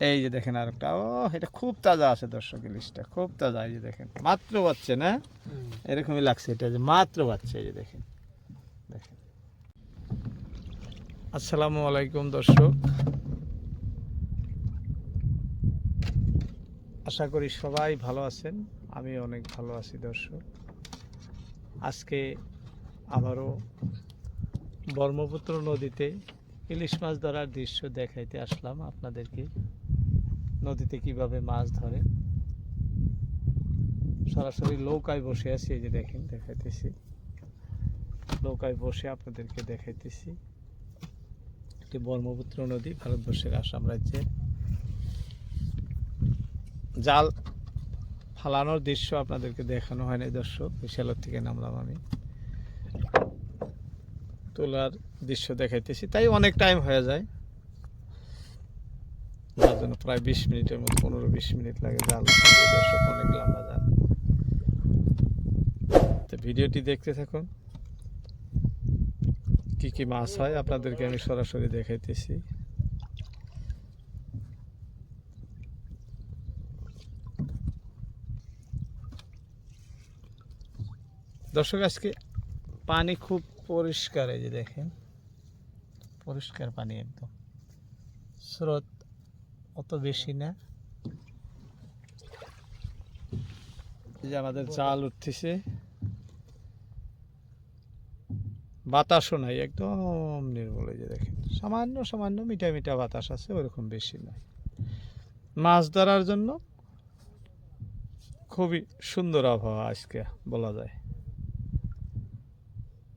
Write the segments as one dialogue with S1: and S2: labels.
S1: এই যে দেখেন আরেকটা ও এটা খুব তাজা আছে দর্শক ইলিশটা খুব তাজা এই যে দেখেন। মাত্র বাচ্চা না? এরকমই লাগছে এটা যে মাত্র বাচ্চা এই যে দেখেন। দেখেন। আসসালামু আলাইকুম দর্শক। আশা করি সবাই ভালো আছেন আমি অনেক ভালো আছি দর্শক। আজকে আবারও ব্রহ্মপুত্র নদীতে ইলিশ মাছ ধরার দৃশ্য দেখাইতে আসলাম আপনাদেরকে। নদীতে কীভাবে মাছ ধরে। সরাসরি নৌকায় বসে আছি, এই যে দেখেন, দেখাইতেছি। নৌকায় বসে আপনাদেরকে দেখাইতেছি। এটি ব্রহ্মপুত্র নদী, ভারতবর্ষের আসাম রাজ্যের। জাল ফালানোর দৃশ্য আপনাদেরকে দেখানো হয় হয়নি, দর্শক। বিশালর থেকে নামলাম আমি। তোলার দৃশ্য দেখাইতেছি। তাই অনেক টাইম হয়ে যায়। জন্য প্রায় বিশ মিনিটের মতো, পনেরো বিশ মিনিট লাগে জাল দর্শক অনেক লম্বা জাল। তো ভিডিওটি দেখতে থাকুন। কি কি মাছ হয় আপনাদেরকে আমি সরাসরি দেখাইতেছি। দর্শক, আজকে পানি খুব পরিষ্কার, এই যে দেখেন। পরিষ্কার পানি একদম। স্রোত অত বেশি না। যে আমাদের জাল উঠতেছে। বাতাসও নাই, একদম নির্মল যে দেখেন। সামান্য সামান্য মিঠা মিঠা বাতাস আছে ওরকম বেশি নয় মাছ ধরার জন্য খুবই সুন্দর আবহাওয়া আজকে, বলা যায়।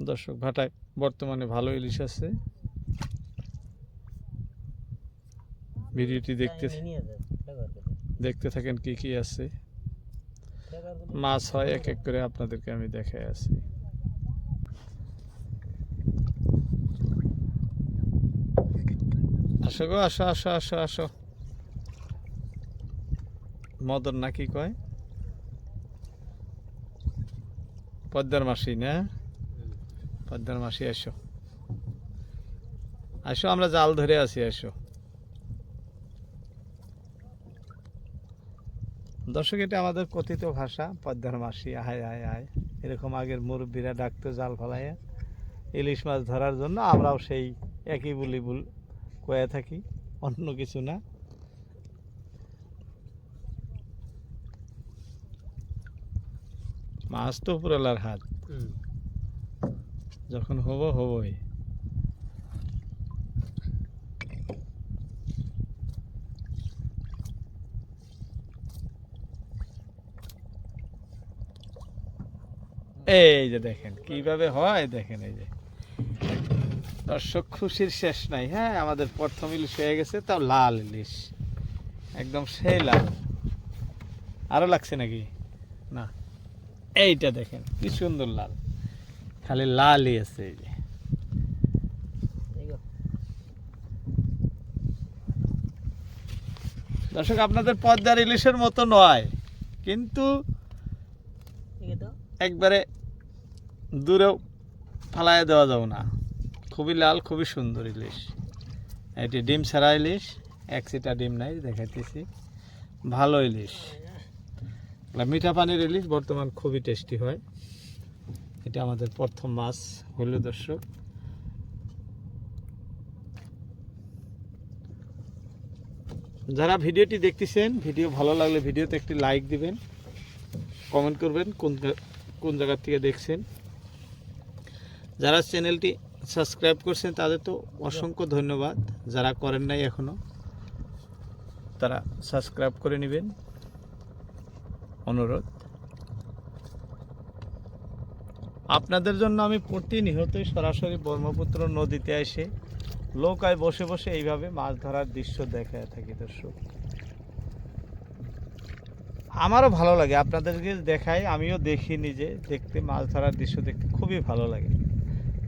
S1: দর্শক ভাটায় বর্তমানে ভালো ইলিশ আছে। ভিডিওটি দেখতে দেখতে থাকেন কি কি আছে। মাছ হয় এক এক করে আপনাদেরকে আমি দেখাই আছি। আসো গো আসো আসো আসো আসো। মদন না কি কয়? পদ্মার মাসি না? পদ্মার মাসি আসো। আসো আমরা জাল ধরে আছি আসো। দর্শক এটা আমাদের কথিত ভাষা পদ্মার মাসি আয় আয় আয় এরকম আগের মুরব্বীরা ডাকতো জাল ফলাইয়া। ইলিশ মাছ ধরার জন্য আমরাও সেই একই বুলি বুল কয়ে থাকি অন্য কিছু না। মাছ তো উপরওয়ালার হাত। যখন হব হবই। এই যে দেখেন কীভাবে হয় দেখেন এই যে। দর্শক খুশির শেষ নাই হ্যাঁ আমাদের প্রথম ইলিশ হয়ে গেছে তাও লাল ইলিশ। একদম সেই লাল। আরও লাগছে নাকি? না। এইটা দেখেন কি সুন্দর লাল। খালি লালই আছে এই যে। দর্শক আপনাদের পদ্মার ইলিশের মতো নয় কিন্তু একবারে দূরেও ফালাইয়া দেওয়া যাবে না। খুবই লাল, খুবই সুন্দর ইলিশ। এটি ডিম ছাড়া ইলিশ, এক সিটা ডিম নাই, দেখাইতেছি। ভালো ইলিশ। মিঠা পানির ইলিশ, বর্তমান খুবই টেস্টি হয়। এটা আমাদের প্রথম মাছ হলো দর্শক। যারা ভিডিওটি দেখতেছেন, ভিডিও ভালো লাগলে ভিডিওতে একটি লাইক দিবেন। কমেন্ট করবেন কোন কোন জায়গার থেকে দেখছেন। যারা চ্যানেলটি সাবস্ক্রাইব করছেন, তাদের তো অসংখ্য ধন্যবাদ। যারা করেন নাই এখনও, তারা সাবস্ক্রাইব করে নেবেন। অনুরোধ। আপনাদের জন্য আমি প্রতিনিয়তই সরাসরি ব্রহ্মপুত্র নদীতে এসে নৌকায় বসে বসে এইভাবে মাছ ধরার দৃশ্য দেখায় থাকি, দর্শক। আমারও ভালো লাগে। আপনাদেরকে দেখাই, আমিও দেখি নিজে দেখতে মাছ ধরার দৃশ্য দেখতে খুবই ভালো লাগে।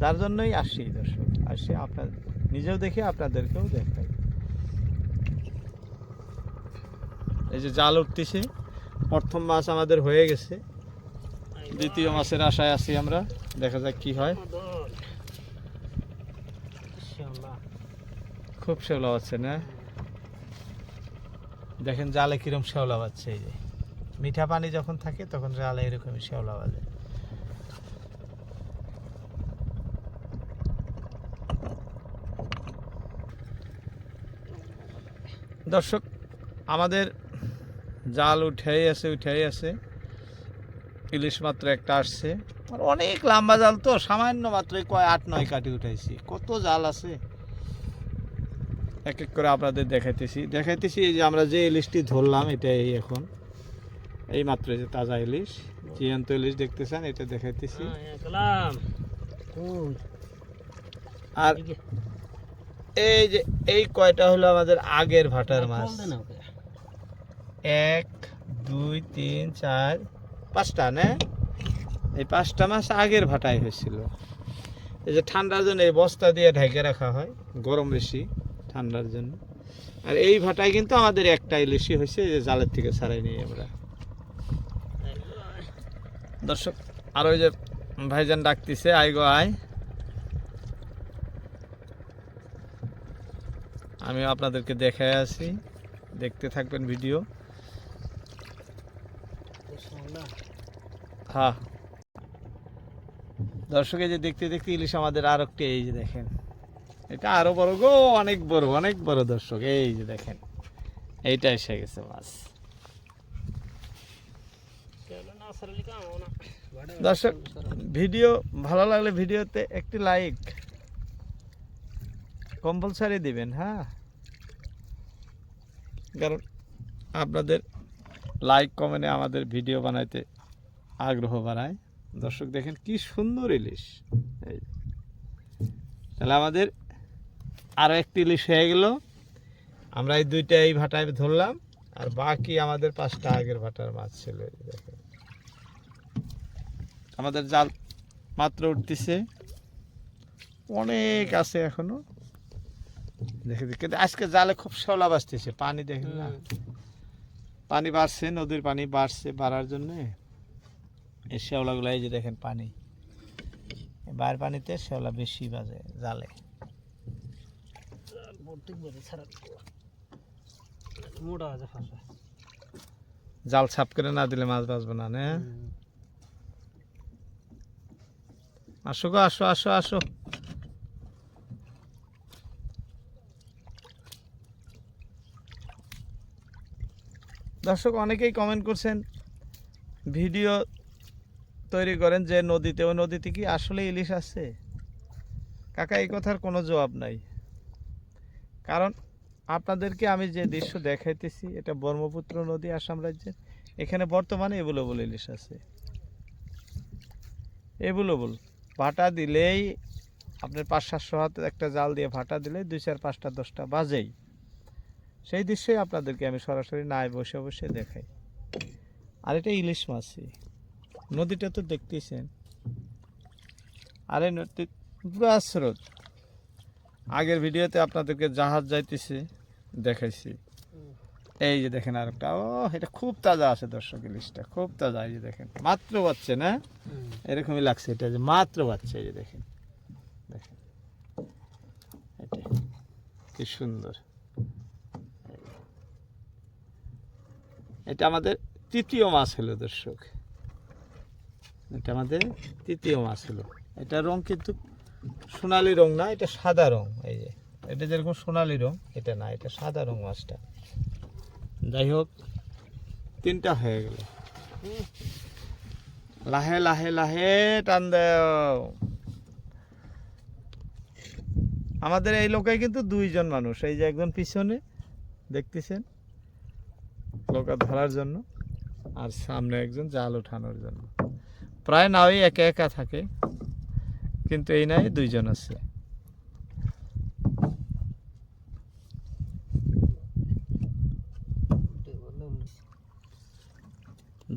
S1: তার জন্যই আসি দর্শক। আসি আপনার, নিজেও দেখি, আপনাদেরকেও দেখাই। এই যে জাল উঠতেছে, প্রথম মাছ আমাদের হয়ে গেছে। দ্বিতীয় মাছের আশায় আছি আমরা, দেখা যাক কি হয়। খুব শেওলা পাচ্ছে না? দেখেন জালে কিরম শেওলা বাজছে এই যে। মিঠা পানি যখন থাকে, তখন জালে এরকমই শেওলা বাজে। দর্শক আমাদের জাল উঠেই আছে উঠেই আছে। ইলিশ মাত্র একটা আসছে। আর অনেক লম্বা জাল তো সামান্য মাত্রই কয় আট নয় কাটি উঠাইছি। কত জাল আছে? এক এক করে আপনাদের দেখাইতেছি। দেখাইতেছি যে আমরা যে ইলিশটি ধরলাম এটা এই এখন। এই মাত্র যে তাজা ইলিশ জিয়ন্ত ইলিশ দেখতেছেন এটা দেখাইতেছি। আর এই যে এই কয়টা হলো আমাদের আগের ভাটার মাছ? এক দুই তিন চার পাঁচটা না? এই পাঁচটা মাছ আগের ভাটায় হয়েছিল। এই যে ঠান্ডার জন্য এই বস্তা দিয়ে ঢেকে রাখা হয় গরম বেশি ঠান্ডার জন্য। আর এই ভাটায় কিন্তু আমাদের একটা ইলিশই হয়েছে এই যে জালের থেকে ছাড়াই নিই আমরা। দর্শক আর ওই যে ভাইজান ডাকতেছে আই গো আয়। আমি আপনাদেরকে দেখায় আছি দেখতে থাকবেন ভিডিও। হ্যাঁ দর্শক যে দেখতে দেখতে ইলিশ আমাদের আর একটি, এই যে দেখেন। এটা আরও বড় গো, অনেক বড় অনেক বড় দর্শক। এই যে দেখেন, এইটা এসে গেছে মাছ। দর্শক, ভিডিও ভালো লাগলে ভিডিওতে একটি লাইক কম্পালসারি দিবেন হ্যাঁ? কারণ আপনাদের লাইক, কমেন্টে আমাদের ভিডিও বানাইতে আগ্রহ বাড়ায়। দর্শক, দেখেন কি সুন্দর ইলিশ। এই তাহলে আমাদের আরও একটি ইলিশ হয়ে গেল। আমরা এই দুইটা এই ভাটায় ধরলাম, আর বাকি আমাদের পাঁচটা আগের ভাটার মাছ ছিল আমাদের জাল মাত্র উঠতেছে। অনেক আছে এখনও। দেখে কিন্তু আজকে জালে খুব শ্যাওলা বাঁচতেছে পানি দেখেন না। পানি বাড়ছে নদীর পানি বাড়ছে বাড়ার জন্য। এই শ্যাওলাগুলো এই যে দেখেন পানি। বাইরের পানিতে শ্যাওলা বেশি বাজে জালে। জাল ছাপ করে না দিলে মাছ বাঁচবে না না? আসো গো আসো আসো আসো। দর্শক, অনেকেই কমেন্ট করছেন ভিডিও তৈরি করেন যে নদীতে, ওই নদীতে কি আসলে ইলিশ আছে? কাকা, এই কথার কোনো জবাব নাই। কারণ আপনাদেরকে আমি যে দৃশ্য দেখাইতেছি, এটা ব্রহ্মপুত্র নদী আসাম রাজ্যের, এখানে বর্তমানে এবুলবল ইলিশ আছে। এবুলবল ভাটা দিলেই আপনার পাঁচ সাতশো হাত একটা জাল দিয়ে ভাটা দিলে দুই চার পাঁচটা দশটা বাজেই। সেই দৃশ্যই আপনাদেরকে আমি সরাসরি নাই বসে বসে দেখাই। আর এটা ইলিশ মাছই। নদীটা তো দেখতেছেন। আর এই নদী পুরো স্রোত আগের ভিডিওতে আপনাদেরকে জাহাজ যাইতেছে দেখাইছি। এই যে দেখেন আর একটা ও এটা খুব তাজা আছে দর্শক ইলিশটা খুব তাজা এই যে দেখেন। মাত্র বাচ্চে না? এরকমই লাগছে এটা যে মাত্র বাচ্চা এই যে দেখেন। দেখেন। এটা কি সুন্দর। এটা আমাদের তৃতীয় মাছ হলো, দর্শক। এটা আমাদের তৃতীয় মাছ হলো। এটা রং কিন্তু সোনালি রং না, এটা সাদা রং, এই যে। এটা যেরকম সোনালি রং, এটা না, এটা সাদা রং মাছটা। যাই হোক, তিনটা হয়ে গেল। লাহে লাহে লাহে টান আমাদের এই লোকায় কিন্তু দুইজন মানুষ, এই যে একজন পিছনে, দেখতেছেন? লোকা ধরার জন্য আর সামনে একজন জাল ওঠানোর জন্য। প্রায় নাওই একা একা থাকে, কিন্তু এই নাই দুইজন আছে।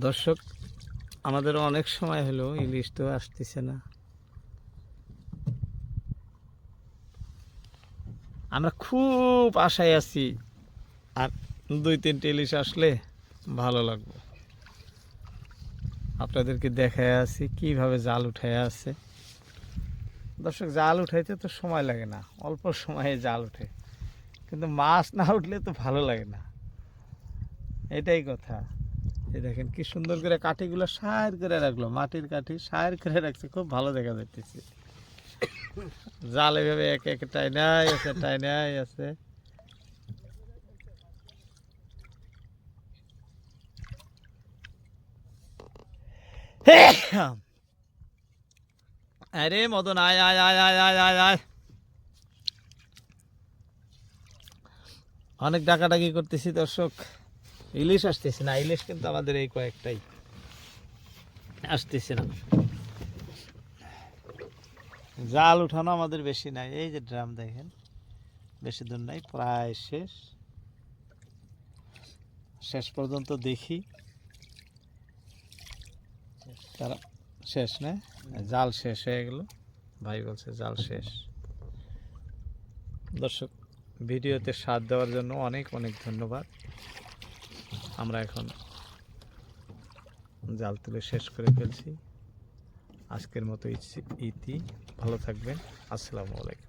S1: দর্শক, আমাদের অনেক সময় হলো ইলিশ তো আসতেছে না। আমরা খুব আশায় আছি, আর দুই তিনটে ইলিশ আসলে ভালো লাগবে। আপনাদেরকে দেখায় আছি কীভাবে জাল উঠায় আছে। দর্শক, জাল উঠাইতে তো সময় লাগে না, অল্প সময়ে জাল উঠে। কিন্তু মাছ না উঠলে তো ভালো লাগে না। এটাই কথা। এই দেখেন কি সুন্দর করে কাঠিগুলো সার করে রাখল, মাটির কাঠি সার করে রাখছে, খুব ভালো দেখা যাইতেছে। জাল এভাবে এক এক টাইনাই আছে টাইনাই আছে। আরে মদন আয় আয় আয় আয় আয় আয় আয় অনেক ডাকাডাকি করতেছি, দর্শক। ইলিশ আসতেছে না, ইলিশ কিন্তু আমাদের এই কয়েকটাই। আসতেছে না। জাল উঠানো আমাদের বেশি নাই। এই যে ড্রাম দেখেন, বেশি দূর নাই, প্রায় শেষ। শেষ পর্যন্ত দেখি। তারা শেষ, না? জাল শেষ হয়ে গেল। ভাই বলছে জাল শেষ। দর্শক, ভিডিওতে সাথ দেওয়ার জন্য অনেক অনেক ধন্যবাদ। আমরা এখন জাল তুলে শেষ করে ফেলছি। আজকের মতো ইতি। ভালো থাকবেন। আসসালামু আলাইকুম।